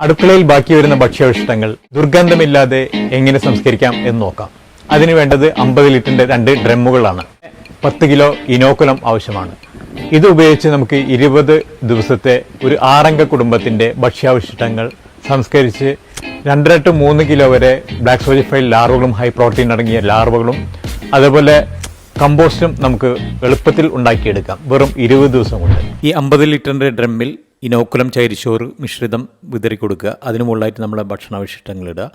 അടുക്കളയിൽ ബാക്കി വരുന്ന ഭക്ഷ്യാവശിഷ്ടങ്ങൾ ദുർഗന്ധമില്ലാതെ എങ്ങനെ സംസ്കരിക്കാം എന്ന് നോക്കാം. അതിന് വേണ്ടത് അമ്പത് ലിറ്ററിന്റെ രണ്ട് ഡ്രമ്മുകളാണ്. പത്ത് കിലോ ഇനോക്കുലം ആവശ്യമാണ്. ഇത് ഉപയോഗിച്ച് നമുക്ക് ഇരുപത് ദിവസത്തെ ഒരു ആറംഗ കുടുംബത്തിന്റെ ഭക്ഷ്യാവശിഷ്ടങ്ങൾ സംസ്കരിച്ച് രണ്ടര ടു മൂന്ന് കിലോ വരെ ബ്ലാക്ക് സോജിഫൈഡ് ലാർവകളും ഹൈ പ്രോട്ടീൻ അടങ്ങിയ ലാർവകളും അതുപോലെ കമ്പോസ്റ്റും നമുക്ക് എളുപ്പത്തിൽ ഉണ്ടാക്കിയെടുക്കാം. വെറും ഇരുപത് ദിവസം കൊണ്ട്. ഈ അമ്പത് ലിറ്ററിന്റെ ഡ്രമ്മിൽ ഇനോക്കുലം ചൈരിച്ചോറ് മിശ്രിതം വിതറി കൊടുക്കുക അതിന് മുകളിലായിട്ട് നമ്മളെ ഭക്ഷണാവശിഷ്ടങ്ങൾ ഇടുക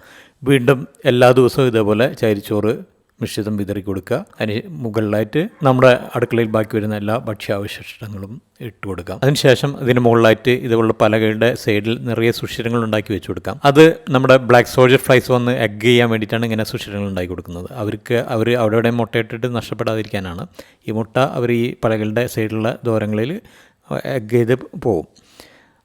വീണ്ടും എല്ലാ ദിവസവും ഇതേപോലെ ചൈരിച്ചോറ് മിശ്രിതം വിതറി കൊടുക്കുക അതിന് മുകളിലായിട്ട് നമ്മുടെ അടുക്കളയിൽ ബാക്കി വരുന്ന എല്ലാ ഭക്ഷ്യാവശിഷ്ടങ്ങളും ഇട്ട് കൊടുക്കാം അതിനുശേഷം ഇതിന് മുകളിലായിട്ട് ഇതുപോലുള്ള പലകളുടെ സൈഡിൽ നിറയെ സുഷിരങ്ങൾ ഉണ്ടാക്കി വെച്ച് കൊടുക്കാം അത് നമ്മുടെ ബ്ലാക്ക് സോൾജർ ഫ്ലൈസ് വന്ന് എഗ് ചെയ്യാൻ വേണ്ടിയിട്ടാണ് ഇങ്ങനെ സുഷിരങ്ങൾ ഉണ്ടാക്കി കൊടുക്കുന്നത് അവർക്ക് അവർ അവിടെ ഇവിടെ മുട്ടയിട്ടിട്ട് നഷ്ടപ്പെടാതിരിക്കാനാണ്. ഈ മുട്ട അവർ ഈ പലകളുടെ സൈഡിലുള്ള ദൂരങ്ങളിൽ എഗ് ചെയ്ത് പോകും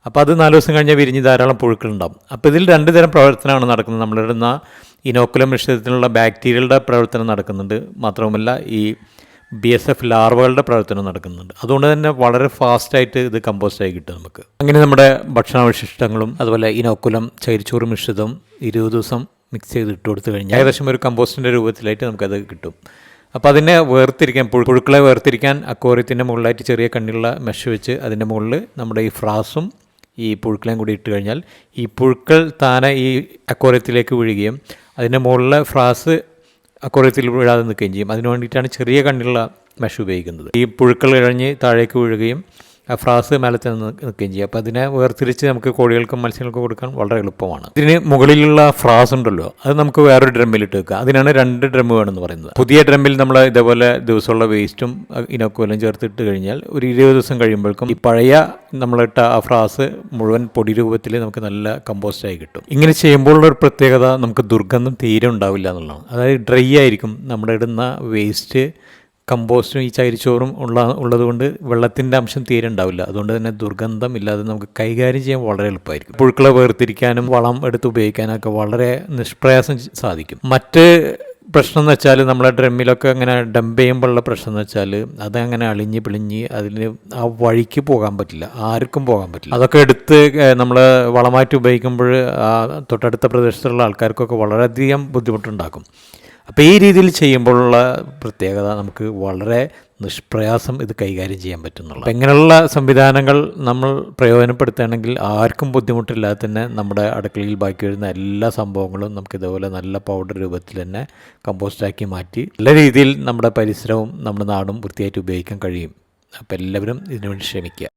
അപ്പോൾ അത് നാല് ദിവസം കഴിഞ്ഞാൽ വിരിഞ്ഞ് ധാരാളം പുഴുക്കളുണ്ടാവും. അപ്പോൾ ഇതിൽ രണ്ട് തരം പ്രവർത്തനമാണ് നടക്കുന്നത്. നമ്മളിടുന്ന ഇനോക്കുലം മിശ്രിതത്തിലുള്ള ബാക്ടീരിയകളുടെ പ്രവർത്തനം നടക്കുന്നുണ്ട്. മാത്രവുമല്ല ഈ ബി എസ് എഫ് ലാർവകളുടെ പ്രവർത്തനം നടക്കുന്നുണ്ട്. അതുകൊണ്ട് തന്നെ വളരെ ഫാസ്റ്റായിട്ട് ഇത് കമ്പോസ്റ്റായി കിട്ടും നമുക്ക്. അങ്ങനെ നമ്മുടെ ഭക്ഷണാവശിഷ്ടങ്ങളും അതുപോലെ ഇനോക്കുലം ചൈരിച്ചോറ് മിശ്രിതം ഇരുപത് ദിവസം മിക്സ് ചെയ്ത് ഇട്ട് കൊടുത്തു കഴിഞ്ഞാൽ ഏകദേശം ഒരു കമ്പോസ്റ്റിന്റെ രൂപത്തിലായിട്ട് നമുക്കത് കിട്ടും. അപ്പോൾ അതിനെ വേർതിരിക്കാൻ പുഴു- പുഴുക്കളെ വേർതിരിക്കാൻ അക്കോറിയത്തിന്റെ മുകളിലായിട്ട് ചെറിയ കണ്ണിലുള്ള മെഷ് വെച്ച് അതിന്റെ മുകളിൽ നമ്മുടെ ഈ ഫ്രാസും ഈ പുഴുക്കളെയും കൂടി ഇട്ട് കഴിഞ്ഞാൽ ഈ പുഴുക്കൾ താനെ ഈ അക്വോറിയത്തിലേക്ക് വീഴുകയും അതിന്റെ മുകളിലെ ഫ്രാസ് അക്വോറിയത്തിൽ വീഴാതെ നിൽക്കുകയും ചെയ്യും. അതിനു വേണ്ടിയിട്ടാണ് ചെറിയ കണ്ണിലുള്ള മെഷ് ഉപയോഗിക്കുന്നത്. ഈ പുഴുക്കൾ ഇഴഞ്ഞ് താഴേക്ക് വീഴുകയും ഫ്രാസ് മേലത്തിൽ നിന്ന് നിൽക്കുകയും ചെയ്യും. അപ്പോൾ അതിനെ വേർതിരിച്ച് നമുക്ക് കോഴികൾക്കും മത്സ്യങ്ങൾക്കും കൊടുക്കാൻ വളരെ എളുപ്പമാണ്. ഇതിന് മുകളിലുള്ള ഫ്രാസ് ഉണ്ടല്ലോ അത് നമുക്ക് വേറൊരു ഡ്രമ്മിലിട്ട് വെക്കുക അതിനാണ് രണ്ട് ഡ്രം വേണമെന്ന് പറയുന്നത്. പുതിയ ഡ്രമ്മിൽ നമ്മൾ ഇതേപോലെ ദിവസമുള്ള വേസ്റ്റും ഇനോക്കുവലും ചേർത്തിട്ട് കഴിഞ്ഞാൽ ഒരു ഇരുപത് ദിവസം കഴിയുമ്പോഴേക്കും ഈ പഴയ നമ്മളിട്ട ആ ഫ്രാസ് മുഴുവൻ പൊടി രൂപത്തിൽ നമുക്ക് നല്ല കമ്പോസ്റ്റായി കിട്ടും. ഇങ്ങനെ ചെയ്യുമ്പോഴുള്ള ഒരു പ്രത്യേകത നമുക്ക് ദുർഗന്ധം തീരെ ഉണ്ടാവില്ല എന്നുള്ളതാണ്. അതായത് ഡ്രൈ ആയിരിക്കും നമ്മുടെ ഇടുന്ന വേസ്റ്റ് കമ്പോസ്റ്റും ഈ ചകിരിച്ചോറും ഉള്ള ഉള്ളതുകൊണ്ട് വെള്ളത്തിന്റെ അംശം തീരെ ഉണ്ടാവില്ല. അതുകൊണ്ട് തന്നെ ദുർഗന്ധം ഇല്ലാതെ നമുക്ക് കൈകാര്യം ചെയ്യാൻ വളരെ എളുപ്പമായിരിക്കും. പുഴുക്കളെ വേർതിരിക്കാനും വളം എടുത്ത് ഉപയോഗിക്കാനൊക്കെ വളരെ നിഷ്പ്രയാസം സാധിക്കും. മറ്റ് പ്രശ്നം എന്ന് വെച്ചാൽ നമ്മളെ ഡ്രമ്മിലൊക്കെ അങ്ങനെ ഡംപ് ചെയ്യുമ്പോഴുള്ള പ്രശ്നം എന്ന് വെച്ചാൽ അതങ്ങനെ അളിഞ്ഞ് പിളിഞ്ഞ് അതിന് ആ വഴിക്ക് പോകാൻ പറ്റില്ല. ആർക്കും പോകാൻ പറ്റില്ല. അതൊക്കെ എടുത്ത് നമ്മൾ വളമായിട്ട് ഉപയോഗിക്കുമ്പോൾ തൊട്ടടുത്ത പ്രദേശത്തുള്ള ആൾക്കാർക്കൊക്കെ വളരെയധികം ബുദ്ധിമുട്ടുണ്ടാക്കും. അപ്പോൾ ഈ രീതിയിൽ ചെയ്യുമ്പോഴുള്ള പ്രത്യേകത നമുക്ക് വളരെ നിഷ്പ്രയാസം ഇത് കൈകാര്യം ചെയ്യാൻ പറ്റുന്നുള്ളൂ. ഇങ്ങനെയുള്ള സംവിധാനങ്ങൾ നമ്മൾ പ്രയോജനപ്പെടുത്തുകയാണെങ്കിൽ ആർക്കും ബുദ്ധിമുട്ടില്ലാതെ തന്നെ നമ്മുടെ അടുക്കളയിൽ ബാക്കി വരുന്ന എല്ലാ സംഭവങ്ങളും നമുക്ക് ഇതുപോലെ നല്ല പൗഡർ രൂപത്തിൽ തന്നെ കമ്പോസ്റ്റാക്കി മാറ്റി നല്ല രീതിയിൽ നമ്മുടെ പരിസരവും നമ്മുടെ നാടും വൃത്തിയായിട്ട് ഉപയോഗിക്കാൻ കഴിയും. അപ്പോൾ എല്ലാവരും ഇതിനുവേണ്ടി ശ്രമിക്കുക.